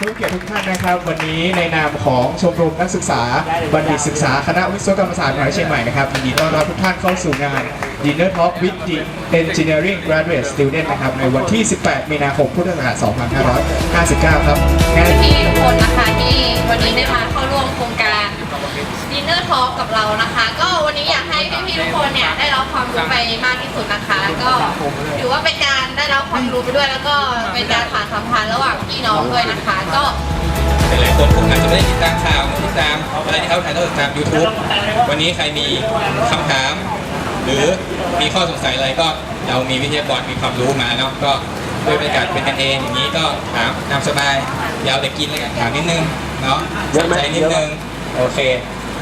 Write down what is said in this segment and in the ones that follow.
ทุกท่านนะครับ วันนี้ในนามของชมรมนักศึกษาบัณฑิตศึกษาคณะวิศวกรรมศาสตร์มหาวิทยาลัยเชียงใหม่นะครับยินดีต้อนรับทุกท่านเข้าสู่งาน Dinner Talk with the Engineering Graduate Student นะครับในวันที่ 18 มีนาคมพุทธศักราช2559 ครับงานพี่ทุกคนนะคะที่วันนี้ได้มาเข้าร่วมโครงการดินเนอร์ทอ k กับเรานะคะก็ให้พี่ๆทุกคนเนี่ยได้รับ ความรู้ไปมากที่สุดนะคะ ก็ถือว่าเป็นการได้รับความรู้ไปด้วย แล้วก็เป็นการผ่านสัมพันธ์ระหว่างพี่น้องด้วยนะคะ ก็หลายๆคนคงอาจจะไม่ได้ติดตามข่าวไม่ติดตามอะไรที่เขาถ่ายทอดสดตาม YouTube วันนี้ใครมีคำถาม หรือมีข้อสงสัยอะไรก็เรามีวิทยากรมีความรู้มาเนาะก็ด้วยบรรยากาศเป็นกันเองอย่างนี้ก็ถามตามสบายอยาวแต่กินเลยกันถามนิดนึงเนาะสนใจนิดนึงโอเค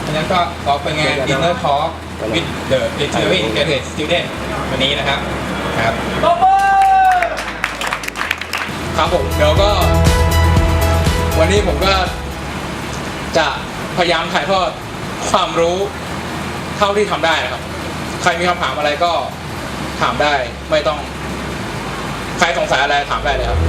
เพราะฉะนั้นก็ขอเป็นงาน Dinner Talk with the Engineering Graduate Student วันนี้นะครับครับครับผมเดี๋ยวก็ วันนี้ผมก็จะพยายามถ่ายทอดความรู้เท่าที่ทำได้นะครับ ใครมีคำถามอะไรก็ถามได้ไม่ต้อง ใครสงสัยอะไรถามได้เลยครับ